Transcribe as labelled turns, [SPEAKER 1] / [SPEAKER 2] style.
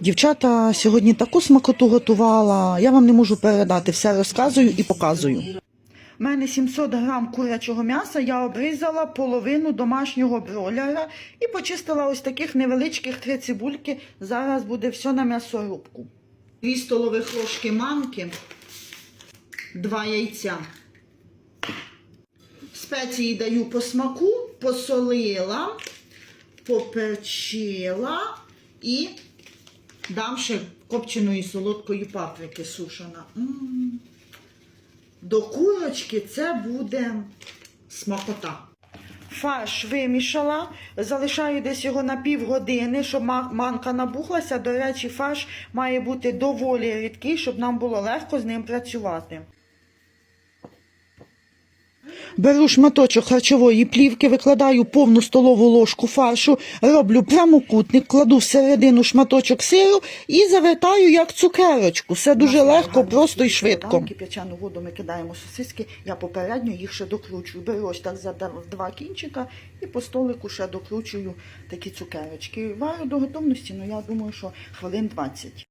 [SPEAKER 1] Дівчата сьогодні таку смакоту готувала. Я вам не можу передати, все розказую і показую. У мене 700 грам курячого м'яса, я обрізала половину домашнього бройлера і почистила ось таких невеличких три цибульки. Зараз буде все на м'ясорубку. Дві столових ложки манки, два яйця. Спеції даю по смаку, посолила, поперчила і дам ще копченої солодкої паприки сушена. До курочки це буде смакота. Фарш вимішала, залишаю десь його на півгодини, щоб манка набухлася. До речі, фарш має бути доволі рідкий, щоб нам було легко з ним працювати. Беру шматочок харчової плівки, викладаю повну столову ложку фаршу, роблю прямокутник, кладу всередину шматочок сиру і завертаю як цукерочку. Все дуже легко, просто і швидко. Кип'ячану воду ми кидаємо сосиски, я попередньо їх ще докручую. Беру ось так за два кінчика і по столику ще докручую такі цукерочки. Варю до готовності, ну я думаю, що хвилин 20.